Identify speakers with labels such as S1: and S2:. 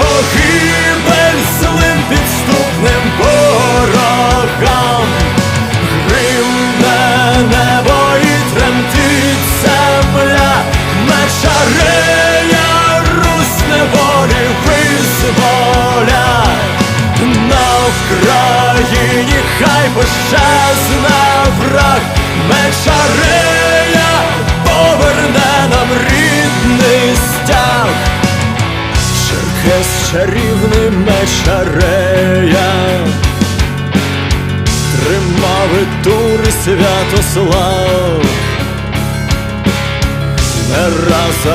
S1: погибель злим підступним ворогам, гримне небо і земля, мечарея русь неволі визволя, на хай пощасна враг. Мечарея з чарівним мечарея, тримав і тури Святослав, не раз